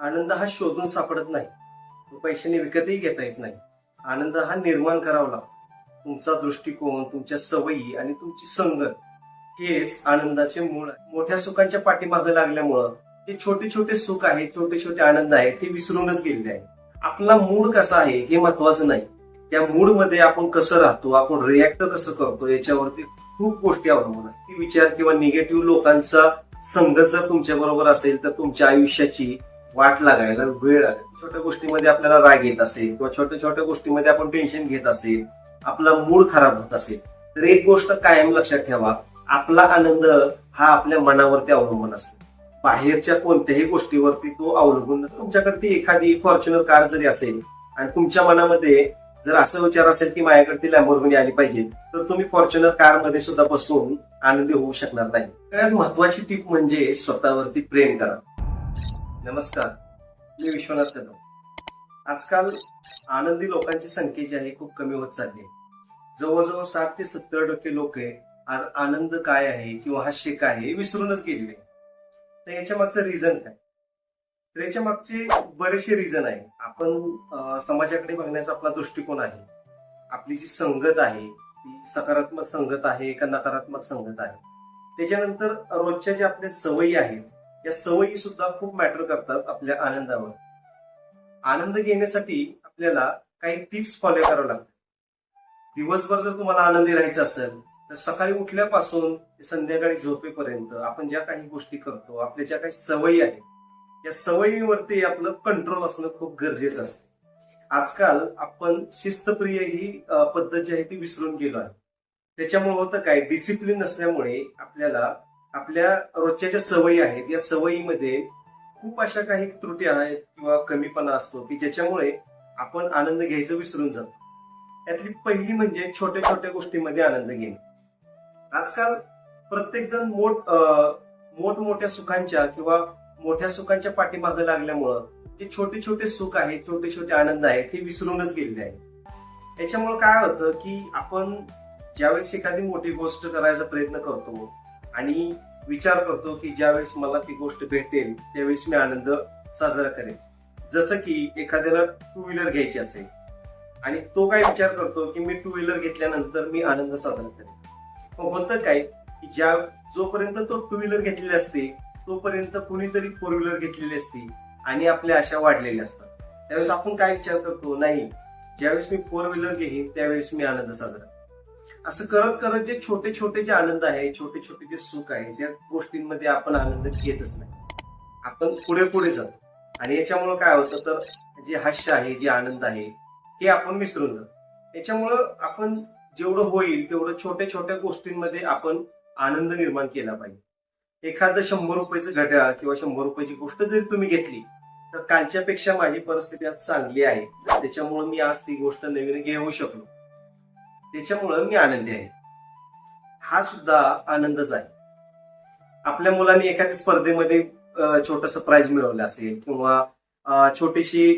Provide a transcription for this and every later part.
आनंद हा शोधून सापडत नाही. तो पैशाने विकतही घेता येत नाही. आनंद हा निर्माण करावा लागतो. तुमचा दृष्टिकोन तुमच्या सवयी आणि तुमची संगत हेच आनंदाचे मूळ आहे. मोठ्या सुखांच्या पाठीमागे लागल्यामुळं ते छोटे छोटे सुख आहेत छोटे छोटे आनंद आहेत हे विसरूनच गेलेले आहे आपला मूड कसा आहे हे महत्वाचं नाही. त्या मूडमध्ये आपण कसं राहतो आपण रिॲक्ट कसं करतो याच्यावरती खूप गोष्टी अवलंबून असतात. विचार किंवा निगेटिव्ह लोकांचा संगत जर तुमच्या बरोबर असेल तर तुमच्या आयुष्याची वाट लागायला वेळ लागेल. छोट्या गोष्टीमध्ये आपल्याला राग येत असेल किंवा छोट्या छोट्या गोष्टीमध्ये आपण टेन्शन घेत असेल आपला मूड खराब होत असेल तर एक गोष्ट कायम लक्षात ठेवा आपला आनंद हा आपल्या मनावरती अवलंबून असतो. बाहेरच्या कोणत्याही गोष्टीवरती तो अवलंबून तुमच्याकडे ती एखादी फॉर्च्युनर कार जरी असेल आणि तुमच्या मनामध्ये जर असं विचार असेल की माझ्याकडे ती लॅम्बोर्गिनी आली पाहिजे तर तुम्ही फॉर्च्युनर कारमध्ये सुद्धा बसून आनंदी होऊ शकणार नाही. सगळ्यात महत्वाची टीप म्हणजे स्वतःवरती प्रेम करा. नमस्कार मी विश्वनाथ कदम आजकाल आनंदी लोकांची संख्या जी आहे खूप कमी होत चालली आहे. जवळजवळ साठ ते सत्तर टक्के लोक आज आनंद काय आहे किंवा हास्य काय आहे विसरूनच गेलेले तर याच्या मागचं रिझन काय? तर याच्या मागचे बरेचसे रिझन आहे. आपण समाजाकडे बघण्याचा आपला दृष्टिकोन आहे. आपली जी संगत आहे ती सकारात्मक संगत आहे का नकारात्मक संगत आहे? त्याच्यानंतर रोजच्या ज्या आपल्या सवयी आहेत या सवयी सुद्धा खूप मॅटर करतात आपल्या आनंदावर. आनंद घेण्यासाठी आपल्याला काही टिप्स फॉलो करावं लागतात. दिवसभर जर तुम्हाला आनंदी राहायचं असेल तर सकाळी उठल्यापासून ते संध्याकाळी झोपेपर्यंत आपण ज्या काही गोष्टी करतो आपल्या ज्या काही सवयी आहेत या सवयीवरती आपलं कंट्रोल असणं खूप गरजेचं असतं. आजकाल आपण शिस्तप्रिय ही पद्धत जी आहे ती विसरून गेलो आहे. त्याच्यामुळे होतं काय? डिसिप्लिन नसल्यामुळे आपल्याला आपल्या रोजच्या ज्या सवयी आहेत या सवयीमध्ये खूप अशा काही त्रुटी आहेत किंवा कमीपणा असतो की ज्याच्यामुळे आपण आनंद घ्यायचं विसरून जातो. त्यातली पहिली म्हणजे छोट्या छोट्या गोष्टीमध्ये आनंद घेणे. आजकाल प्रत्येक जण मोठ मोठमोठ्या सुखांच्या किंवा मोठ्या सुखांच्या पाठीमागे लागल्यामुळं जे छोटे छोटे सुख आहेत छोटे छोटे आनंद आहेत हे विसरूनच गेलेले आहेत. त्याच्यामुळे काय होतं की आपण ज्यावेळेस एखादी मोठी गोष्ट करायचा प्रयत्न करतो आणि विचार करतो की ज्यावेळेस मला ती गोष्ट भेटेल त्यावेळेस मी आनंद साजरा करेन. जसं की एखाद्याला टू व्हीलर घ्यायची असेल आणि तो काय विचार करतो की मी टू व्हीलर घेतल्यानंतर मी आनंद साजरा करेन. मग होतं काय की ज्या जोपर्यंत तो टू व्हीलर घेतलेली असते तोपर्यंत कुणीतरी फोर व्हीलर घेतलेली असते आणि आपल्या आशा वाढलेल्या असतात. त्यावेळेस आपण काय विचार करतो? नाही. ज्यावेळेस मी फोर व्हीलर घेईन त्यावेळेस मी आनंद साजरा असं करत करत जे छोटे छोटे जे आनंद आहे छोटे छोटे जे सुख आहे त्या गोष्टींमध्ये आपण आनंद घेतच नाही. आपण पुढे पुढे जातो. आणि याच्यामुळं काय होतं तर जे हास्य आहे जे आनंद आहे हे आपण विसरून जातो. याच्यामुळं आपण जेवढं होईल तेवढं छोट्या छोट्या गोष्टींमध्ये आपण आनंद निर्माण केला पाहिजे. एखादं शंभर रुपयाचं घड्याळ किंवा शंभर रुपयाची गोष्ट जरी तुम्ही घेतली तर कालच्या पेक्षा माझी परिस्थिती आज चांगली आहे. त्याच्यामुळे मी आज ती गोष्ट नवीन घेऊ शकलो. त्याच्यामुळं मी आनंदी आहे. हा सुद्धा आनंदच आहे. आपल्या मुलांनी एखाद्या स्पर्धेमध्ये छोटस प्राइज मिळवलं असेल किंवा छोटीशी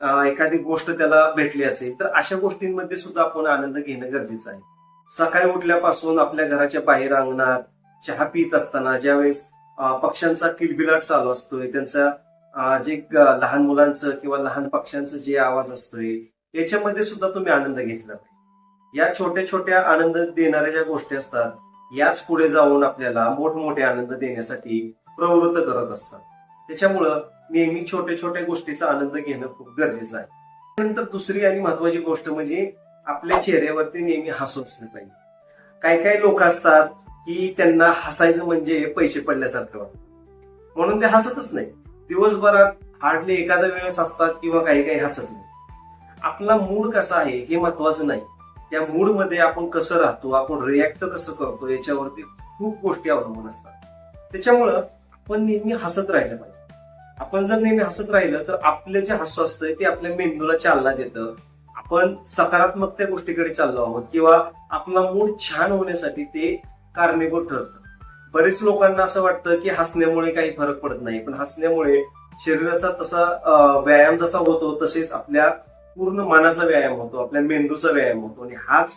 एखादी गोष्ट त्याला भेटली असेल तर अशा गोष्टींमध्ये सुद्धा आपण आनंद घेणं गरजेचं आहे. सकाळी उठल्यापासून आपल्या घराच्या बाहेर अंगणात चहा पित असताना ज्यावेळेस पक्ष्यांचा किलबिलाट चालू असतोय त्यांचा जे लहान मुलांचं किंवा लहान पक्ष्यांचं जे आवाज असतोय याच्यामध्ये सुद्धा तुम्ही आनंद घेतला पाहिजे. या छोट्या छोट्या आनंद देणाऱ्या ज्या गोष्टी असतात याच पुढे जाऊन आपल्याला मोठमोठे आनंद देण्यासाठी प्रवृत्त करत असतात. त्याच्यामुळं नेहमी छोट्या छोट्या गोष्टीचा आनंद घेणं खूप गरजेचं आहे. नंतर दुसरी आणि महत्वाची गोष्ट म्हणजे आपल्या चेहऱ्यावरती नेहमी हसू असलं पाहिजे. काही काही लोक असतात की त्यांना हसायचं म्हणजे पैसे पडल्यासारखं वाटतं. म्हणून ते हसतच नाही. दिवसभरात हार्डली एखाद्या वेळेस हसतात किंवा काही काही हसत नाही. आपला मूड कसा आहे हे महत्वाचं नाही. त्या मूडमध्ये आपण कसं राहतो आपण रिॲक्ट कसं करतो याच्यावरती खूप गोष्टी अवलंबून असतात. त्याच्यामुळं आपण नेहमी हसत राहिलं पाहिजे. आपण जर नेहमी हसत राहिलं तर आपलं जे हसू असतं ते आपल्या मेंदूला चालना देतं. आपण सकारात्मक त्या गोष्टीकडे चाललो आहोत किंवा आपला मूड छान होण्यासाठी ते कारणीभूत ठरतं. बरेच लोकांना असं वाटतं की हसण्यामुळे काही फरक पडत नाही पण हसण्यामुळे शरीराचा तसा व्यायाम जसा होतो तसेच आपल्या पूर्ण मनाचा व्यायाम होतो आपल्या मेंदूचा व्यायाम होतो. आणि हाच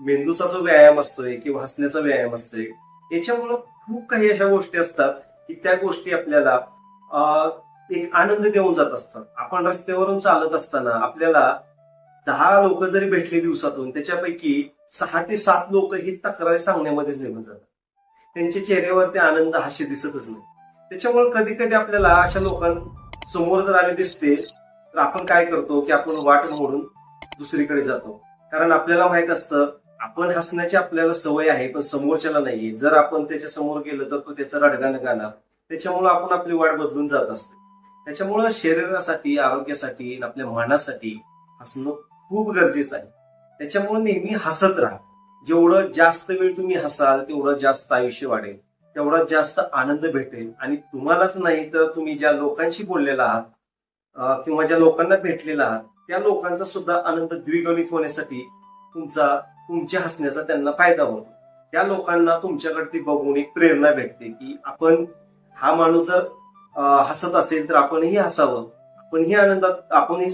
मेंदूचा जो व्यायाम असतोय किंवा हसण्याचा व्यायाम असतोय याच्यामुळं खूप काही अशा गोष्टी असतात की त्या गोष्टी आपल्याला एक आनंद देऊन जात असतात. आपण रस्त्यावरून चालत असताना आपल्याला दहा लोक जरी भेटले दिवसातून त्याच्यापैकी सहा ते सात लोक ही तक्रारी सांगण्यामध्येच निघून जातात. त्यांच्या चेहऱ्यावर ते आनंद हास्य दिसतच नाही. त्याच्यामुळे कधी कधी आपल्याला अशा लोकांसमोर जर आले दिसते तर आपण काय करतो की आपण वाट मोडून दुसरीकडे जातो. कारण आपल्याला माहीत असतं आपण हसण्याची आपल्याला सवय आहे पण समोरच्याला नाहीये. जर आपण त्याच्यासमोर गेलो तर तो त्याचा रडगाणं गाणार. त्याच्यामुळे आपण आपली वाट बदलून जात असतो. त्याच्यामुळं शरीरासाठी आरोग्यासाठी आणि आपल्या मनासाठी हसणं खूप गरजेचं आहे. त्याच्यामुळे नेहमी हसत राहा. जेवढं जास्त वेळ तुम्ही हसाल तेवढं जास्त आयुष्य वाढेल. तेवढा जास्त आनंद भेटेल. आणि तुम्हालाच नाही तर तुम्ही ज्या लोकांशी बोललेला आहात किंवा ज्या लोकांना भेटलेला आहात त्या लोकांचा सुद्धा आनंद द्विगणित होण्यासाठी तुमचा तुमच्या हसण्याचा त्यांना फायदा होतो. त्या लोकांना तुमच्याकडे बघून एक प्रेरणा भेटते की आपण हा माणूस जर हसत असेल तर आपणही हसावं. आपणही आनंदात आपणही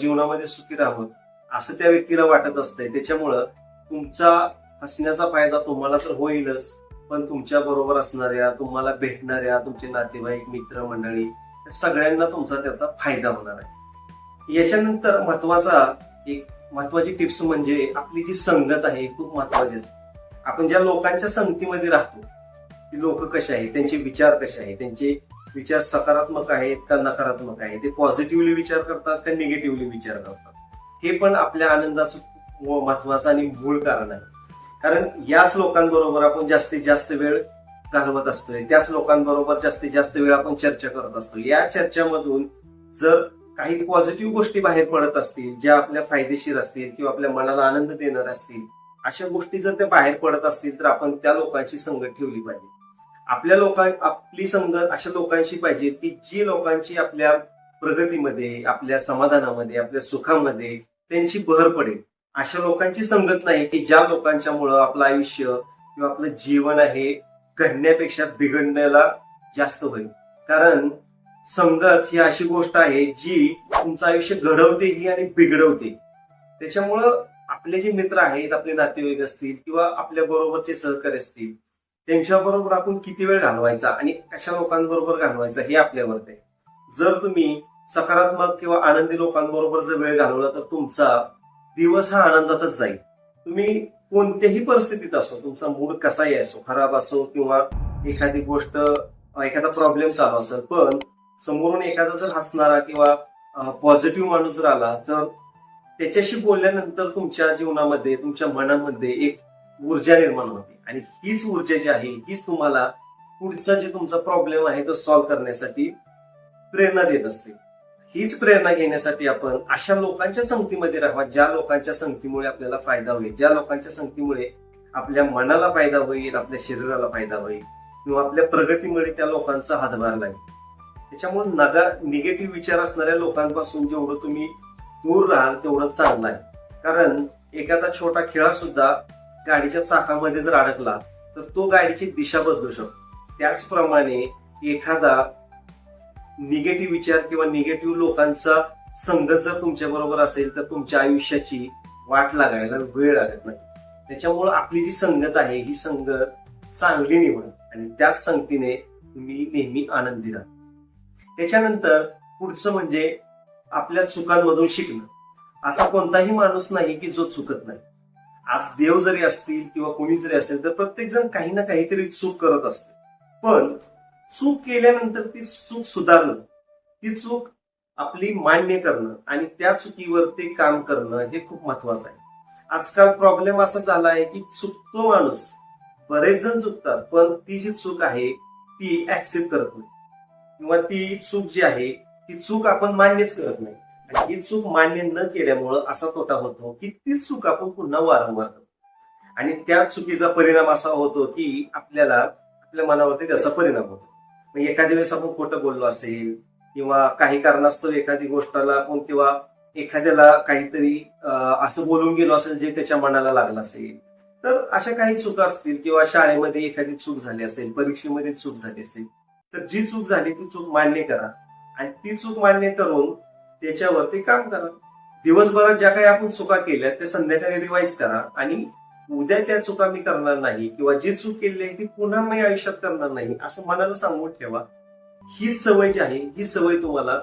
जीवनामध्ये सुखी राहावं. असं त्या व्यक्तीला वाटत असतंय. त्याच्यामुळं तुमचा हसण्याचा फायदा तुम्हाला तर होईलच पण तुमच्या बरोबर असणाऱ्या तुम्हाला भेटणाऱ्या तुमचे नातेवाईक मित्र मंडळी सगळ्यांना तुमचा त्याचा फायदा होणार आहे. याच्यानंतर महत्त्वाचा एक महत्वाची टिप्स म्हणजे आपली जी संगत आहे खूप महत्वाची असते. आपण ज्या लोकांच्या संगतीमध्ये राहतो ती लोक कसे आहेत त्यांचे विचार कसे आहेत त्यांचे विचार सकारात्मक आहेत का नकारात्मक आहेत ते पॉझिटिव्हली विचार करतात का निगेटिव्हली विचार करतात. हे पण आपल्या आनंदाचं महत्वाचं आणि मूळ कारण आहे. कारण याच लोकांबरोबर आपण जास्तीत जास्त वेळ घालवत असतोय. त्याच लोकांबरोबर जास्तीत जास्त वेळ आपण चर्चा करत असतो. या चर्चेमधून जर काही पॉझिटिव्ह गोष्टी बाहेर पडत असतील ज्या आपल्या फायदेशीर असतील किंवा आपल्या मनाला आनंद देणार असतील अशा गोष्टी जर त्या बाहेर पडत असतील तर आपण त्या लोकांची संगत ठेवली पाहिजे. आपल्या लोकां आपली संगत अशा लोकांशी पाहिजे की जी लोकांची आपल्या प्रगतीमध्ये आपल्या समाधानामध्ये आपल्या सुखामध्ये त्यांची भर पडेल. अशा लोकांची संगत नाही की ज्या लोकांच्यामुळं आपलं आयुष्य किंवा आपलं जीवन आहे घडण्यापेक्षा बिघडण्याला जास्त होईल. कारण संगत ही अशी गोष्ट आहे जी तुमचं आयुष्य घडवतेही आणि बिघडवते. त्याच्यामुळं आपले जे मित्र आहेत आपले नातेवाईक असतील किंवा आपल्या बरोबरचे सहकारी असतील त्यांच्याबरोबर आपण किती वेळ घालवायचा आणि कशा लोकांबरोबर घालवायचा हे आपल्यावर आहे. जर तुम्ही सकारात्मक किंवा आनंदी लोकांबरोबर जर वेळ घालवला तर तुमचा दिवस हा आनंदातच जाईल. तुम्ही कोणत्याही परिस्थितीत असो तुमचा मूड कसाही असो खराब असो किंवा एखादी गोष्ट एखादा प्रॉब्लेम चालू असेल पण समोरून एखादा जर हसणारा किंवा पॉझिटिव्ह माणूस जर आला तर त्याच्याशी बोलल्यानंतर तुमच्या जीवनामध्ये तुमच्या मनामध्ये एक ऊर्जा निर्माण होते. आणि हीच ऊर्जा जी आहे हीच तुम्हाला पुढचा जे तुमचा प्रॉब्लेम आहे तो सॉल्व्ह करण्यासाठी प्रेरणा देत असते. हीच प्रेरणा घेण्यासाठी आपण अशा लोकांच्या संगतीमध्ये राहावा ज्या लोकांच्या संगतीमुळे आपल्याला फायदा होईल ज्या लोकांच्या संगतीमुळे आपल्या मनाला फायदा होईल आपल्या शरीराला फायदा होईल किंवा आपल्या प्रगतीमुळे त्या लोकांचा हातभार लागेल. त्याच्यामुळे नगा निगेटिव्ह विचार असणाऱ्या लोकांपासून जेवढं तुम्ही दूर राहाल तेवढं चांगलं आहे. कारण एखादा छोटा खेळा सुद्धा गाडीच्या चाकामध्ये जर अडकला तर तो गाडीची दिशा बदलू शकतो. त्याचप्रमाणे एखादा निगेटिव्ह विचार किंवा निगेटिव्ह लोकांचा संगत जर तुमच्या बरोबर असेल तर तुमच्या आयुष्याची वाट लागायला वेळ लागत नाही. त्याच्यामुळं आपली जी संगत आहे ही संगत चांगली निवड आणि त्याच संगतीने तुम्ही नेहमी आनंदी राहा. त्याच्यानंतर पुढचं म्हणजे आपल्या चुकांमधून शिकणं. असा कोणताही माणूस नाही की जो चुकत नाही. आज देव जरी असतील किंवा कोणी जरी असेल तर प्रत्येक जण काही ना काहीतरी चूक करत असतो. पण चूक केल्यानंतर ती चूक सुधारणं ती चूक आपली मान्य करणं आणि त्या चुकीवर ते काम करणं हे खूप महत्वाचं आहे. आजकाल प्रॉब्लेम असा झाला आहे की चुकतो माणूस बरेच जण चुकतात पण ती जी चूक आहे ती ऍक्सेप्ट करत नाही. किंवा ती चूक जी आहे ती चूक आपण मान्यच करत नाही. आणि ही चूक मान्य न केल्यामुळं असा तोटा होतो की ती चूक आपण पुन्हा वारंवार करतो. आणि त्या चुकीचा परिणाम असा होतो की आपल्याला आपल्या मनावरती त्याचा परिणाम होतो. मग एखाद्या वेळेस आपण खोटं बोललो असेल किंवा काही कारणास्तव एखादी गोष्टाला आपण किंवा एखाद्याला काहीतरी असं बोलून गेलो असेल जे त्याच्या मनाला लागलं असेल तर अशा काही चुका असतील किंवा शाळेमध्ये एखादी चूक झाली असेल परीक्षेमध्ये चूक झाली असेल तर जी चूक झाली ती चूक मान्य करा. आणि ती चूक मान्य करून त्याच्यावरती काम करा. दिवसभरात ज्या काही आपण चुका केल्या त्या संध्याकाळी रिवाईज करा आणि उद्या त्या चुका मी करणार नाही किंवा जी चूक केली आहे ती पुन्हा मी आयुष्यात करणार नाही असं मनाला सांगून ठेवा. ही सवय जी आहे ही सवय तुम्हाला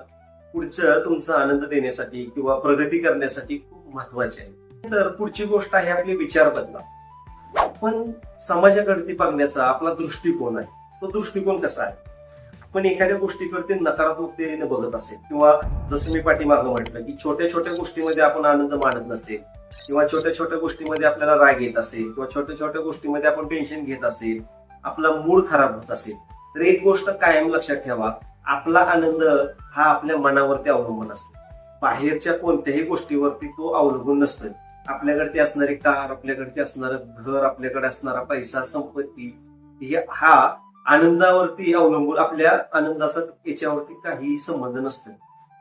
पुढचं तुमचा आनंद देण्यासाठी किंवा प्रगती करण्यासाठी खूप महत्वाची आहे. तर पुढची गोष्ट आहे आपले विचार बदला पण समाजाकडे बघण्याचा आपला दृष्टिकोन आहे. तो दृष्टिकोन कसा आहे? आपण एखाद्या गोष्टीकडे नकारात्मकतेने बघत असेल किंवा जसं मी पाठीमागं म्हटलं की छोट्या छोट्या गोष्टीमध्ये आपण आनंद मानत नसेल किंवा छोट्या छोट्या गोष्टीमध्ये आपल्याला राग येत असेल किंवा छोट्या छोट्या गोष्टीमध्ये आपण टेन्शन घेत असेल आपला मूड खराब होत असेल तर एक गोष्ट कायम लक्षात ठेवा आपला आनंद हा आपल्या मनावरती अवलंबून असतो. बाहेरच्या कोणत्याही गोष्टीवरती तो अवलंबून नसतो. आपल्याकडे असणारी कार आपल्याकडे असणारं घर आपल्याकडे असणारा पैसा संपत्ती हा आनंदावरती अवलंबून आपल्या आनंदाचा याच्यावरती काही संबंध नसतो.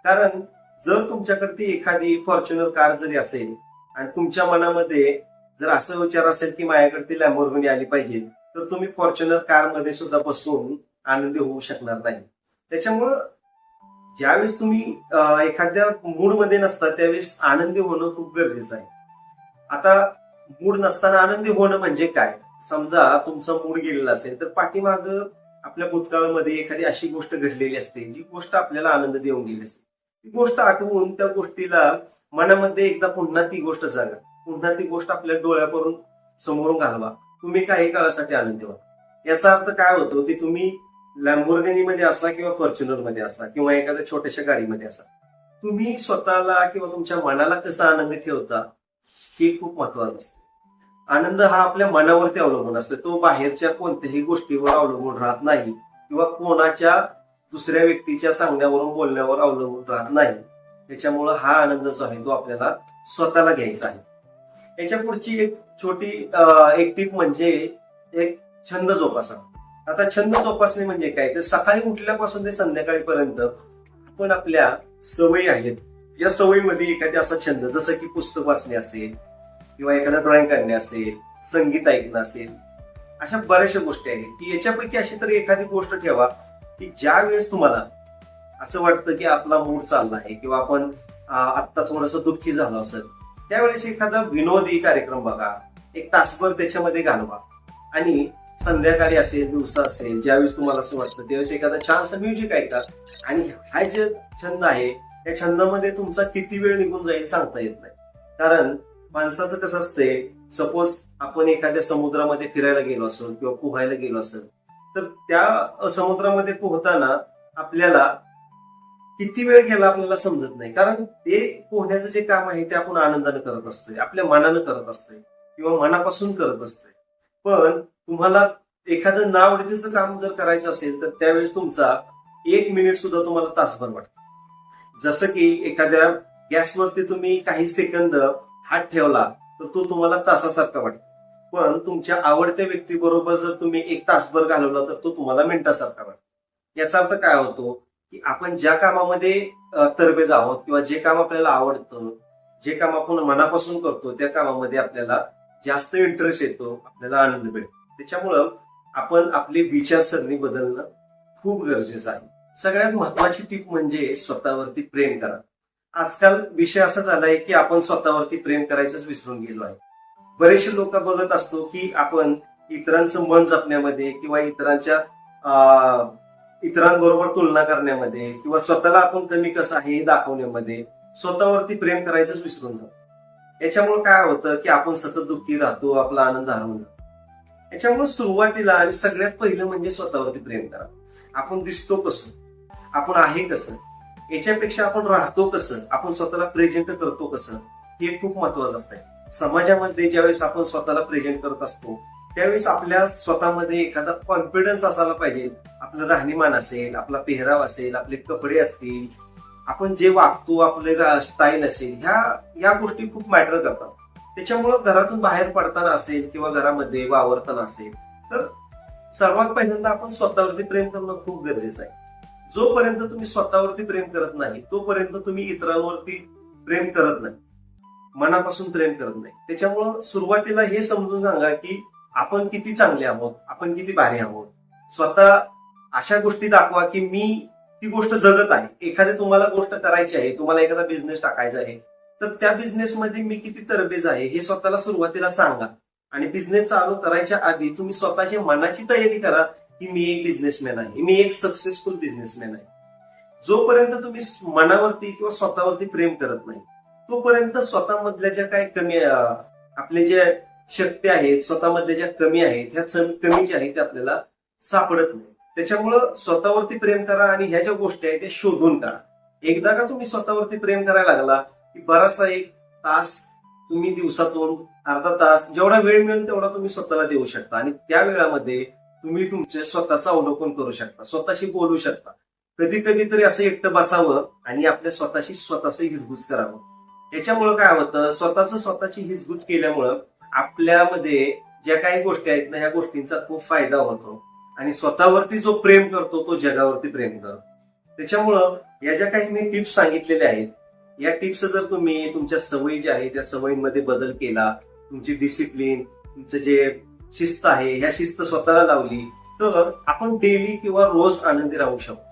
कारण जर तुमच्याकडे एखादी फॉर्च्युनर कार जरी असेल आणि तुमच्या मनामध्ये जर असं विचार असेल की माझ्याकडे ती लॅम्बोर्गिनी आली पाहिजे तर तुम्ही फॉर्च्युनर कारमध्ये सुद्धा बसून आनंदी होऊ शकणार नाही. त्याच्यामुळं ज्यावेळेस तुम्ही एखाद्या मूडमध्ये नसता त्यावेळेस आनंदी होणं खूप गरजेचं आहे. आता मूड नसताना आनंदी होणं म्हणजे काय? समजा तुमचा मूड गेलेला असेल तर पाठीमाग आपल्या भूतकाळामध्ये एखादी अशी गोष्ट घडलेली असते जी गोष्ट आपल्याला आनंद देऊन गेली असते. ती गोष्ट आठवून त्या गोष्टीला मनामध्ये एकदा पुन्हा ती गोष्ट जागा. पुन्हा ती गोष्ट आपल्या डोळ्यावरून समोरून घालवा. तुम्ही काही काळासाठी आनंदी व्हा. याचा अर्थ काय होतो की तुम्ही लॅम्बोर्गिनी मध्ये असा किंवा फॉर्च्युनरमध्ये असा किंवा एखाद्या छोट्याशा गाडीमध्ये असा. तुम्ही स्वतःला किंवा तुमच्या मनाला कसा आनंद ठेवता हे खूप महत्वाचं असतं. आनंद हा आपल्या मनावरती अवलंबून असतो. तो बाहेरच्या कोणत्याही गोष्टीवर अवलंबून राहत नाही किंवा कोणाच्या दुसऱ्या व्यक्तीच्या सांगण्यावरून बोलण्यावर अवलंबून राहत नाही. त्याच्यामुळं हा आनंद जो आहे तो आपल्याला स्वतःला घ्यायचा आहे. याच्या पुढची एक छोटी एक टीप म्हणजे एक छंद जोपासा. आता छंद जोपासणे म्हणजे काय? तर सकाळी उठल्यापासून ते संध्याकाळीपर्यंत आपण आपल्या सवयी आहेत. या सवयीमध्ये एखादा असा छंद जसं की पुस्तक वाचणे असेल किंवा एखादा ड्रॉइंग काढणे असेल संगीत ऐकणं असेल अशा बऱ्याचशा गोष्टी आहेत. की याच्यापैकी अशी तरी एखादी गोष्ट ठेवा की ज्या वेळेस तुम्हाला असं वाटतं की आपला मूड चालला आहे किंवा आपण आत्ता थोडस दुःखी झालो असेल त्यावेळेस एखादा विनोदी कार्यक्रम बघा. एक तासभर त्याच्यामध्ये घालवा. आणि संध्याकाळी असेल दिवसा असेल ज्यावेळेस तुम्हाला असं वाटतं त्यावेळेस एखादा छानसं म्युझिक ऐका. आणि हा जे छंद आहे त्या छंदामध्ये तुमचा किती वेळ निघून जाईल सांगता येत नाही. कारण माणसाचं कसं असतंय सपोज आपण एखाद्या समुद्रामध्ये फिरायला गेलो असेल किंवा पोहायला गेलो असेल तर त्या समुद्रामध्ये पोहताना आपल्याला किती वेळ गेला आपल्याला समजत नाही. कारण ते पोहण्याचं जे काम आहे ते आपण आनंदाने करत असतोय आपल्या मनानं करत असतोय किंवा मनापासून करत असतोय. पण तुम्हाला एखादं नावडतीचं काम जर करायचं असेल तर त्यावेळेस तुमचा एक मिनिट सुद्धा तुम्हाला तासभर वाटतो. जसं की एखाद्या गॅसवरती तुम्ही काही सेकंद हात ठेवला तर तो तुम्हाला तासासारखा वाटतो. पण तुमच्या आवडत्या व्यक्तीबरोबर जर तुम्ही एक तासभर घालवला तर तो तुम्हाला मिनिटासारखा वाटतो. याचा अर्थ काय होतो की आपण ज्या कामामध्ये तरबेज आहोत किंवा जे काम आपल्याला आवडतं जे काम आपण मनापासून करतो त्या कामामध्ये आपल्याला जास्त इंटरेस्ट येतो आपल्याला आनंद मिळतो. त्याच्यामुळं आपण आपली विचारसरणी बदलणं खूप गरजेचं आहे. सगळ्यात महत्वाची टीप म्हणजे स्वतःवरती प्रेम करा. आजकाल विषय असा झालाय की आपण स्वतःवरती प्रेम करायचंच विसरून गेलो आहे. बरेचसे लोक बघत असतो की आपण इतरांचं मन जपण्यामध्ये किंवा इतरांच्या अं, इतरांबरोबर तुलना करण्यामध्ये किंवा स्वतःला आपण कमी कसं आहे हे दाखवण्यामध्ये स्वतःवरती प्रेम करायचंच विसरून जातो. याच्यामुळे काय होतं की आपण सतत दुःखी राहतो आपला आनंद हरवून जातो याच्यामुळे सुरुवातीला आणि सगळ्यात पहिलं म्हणजे स्वतःवरती प्रेम करा. आपण दिसतो कसं? आपण आहे कसं? याच्यापेक्षा आपण राहतो कसं? आपण स्वतःला प्रेझेंट करतो कसं? हे खूप महत्वाचं असतंय समाजामध्ये ज्यावेळेस आपण स्वतःला प्रेझेंट करत असतो त्यावेळेस आपल्या स्वतःमध्ये एखादा कॉन्फिडन्स असायला पाहिजे. आपलं राहणीमान असेल आपला पेहराव असेल आपले कपडे असतील आपण जे वागतो आपले स्टाईल असेल ह्या या गोष्टी खूप मॅटर करतात. त्याच्यामुळं घरातून बाहेर पडताना असेल किंवा घरामध्ये वावरताना असेल तर सर्वात पहिल्यांदा आपण स्वतःवरती प्रेम करणं खूप गरजेचं आहे. जोपर्यंत तुम्ही स्वतःवरती प्रेम करत नाही तोपर्यंत तुम्ही इतरांवरती प्रेम करत नाही. मनापासून प्रेम करत नाही. त्याच्यामुळं सुरुवातीला हे समजून सांगा की आपण किती चांगले आहोत आपण किती भारी आहोत. स्वतः अशा गोष्टी दाखवा की मी ती गोष्ट जगत आहे. एखादी तुम्हाला गोष्ट करायची आहे तुम्हाला एखादा बिझनेस टाकायचा आहे तर त्या बिझनेसमध्ये मी किती तरबेज आहे हे स्वतःला सुरुवातीला सांगा. आणि बिझनेस चालू करायच्या आधी तुम्ही स्वतःची मनाची तयारी करा की मी एक बिझनेसमॅन आहे मी एक सक्सेसफुल बिझनेसमॅन आहे. जोपर्यंत तुम्ही मनावरती किंवा स्वतःवरती प्रेम करत नाही तोपर्यंत स्वतःमधल्या ज्या काही कमी आपले जे शक्ती आहेत स्वतःमधल्या ज्या कमी आहेत ह्या कमी ज्या आहेत त्या आपल्याला सापडत नाही. त्याच्यामुळं स्वतःवरती प्रेम करा आणि ह्या ज्या गोष्टी आहेत त्या शोधून काढा. एकदा का तुम्ही स्वतःवरती प्रेम करायला लागला की बराचसा एक तास तुम्ही दिवसातून अर्धा तास जेवढा वेळ मिळेल तेवढा तुम्ही स्वतःला देऊ शकता. आणि त्या वेळामध्ये तुम्ही तुमचे स्वतःचं अवलोकन करू शकता स्वतःशी बोलू शकता. कधी कधी तरी असं एकटं बसावं आणि आपल्या स्वतःशी स्वतःच हिजगुज करावं. याच्यामुळं काय होतं स्वतःच स्वतःची हिजगुज केल्यामुळं आपल्यामध्ये ज्या काही गोष्टी आहेत ना ह्या गोष्टींचा खूप फायदा होतो. आणि स्वतःवरती जो प्रेम करतो तो जगावरती प्रेम करतो. त्याच्यामुळं या ज्या काही मी टिप्स सांगितलेल्या आहेत या टिप्स जर तुम्ही तुमच्या सवयी ज्या आहेत त्या सवयींमध्ये बदल केला तुमची डिसिप्लिन तुमचं जे शिस्त आहे ह्या शिस्त स्वतःला लावली तर आपण डेली किंवा रोज आनंदी राहू शकतो.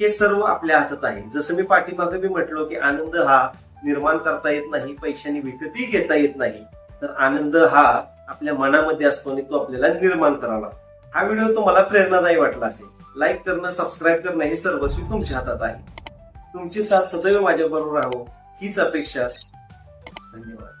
हे सर्व आपल्या हातात आहे. जसं मी पाठीमागे मी म्हटलो की आनंद हा निर्माण करता येत नाही पैशाने विकतही घेता येत नाही तर आनंद हा आपल्या मनामध्ये असतो आणि तो आपल्याला निर्माण करावा हा व्हिडिओ तुम्हाला प्रेरणादायी वाटला असेल. लाईक करणं सबस्क्राईब करणं हे सर्वस्वी तुमच्या हातात आहे. तुमची साथ सदैव माझ्याबरोबर राहो. हीच अपेक्षा. धन्यवाद.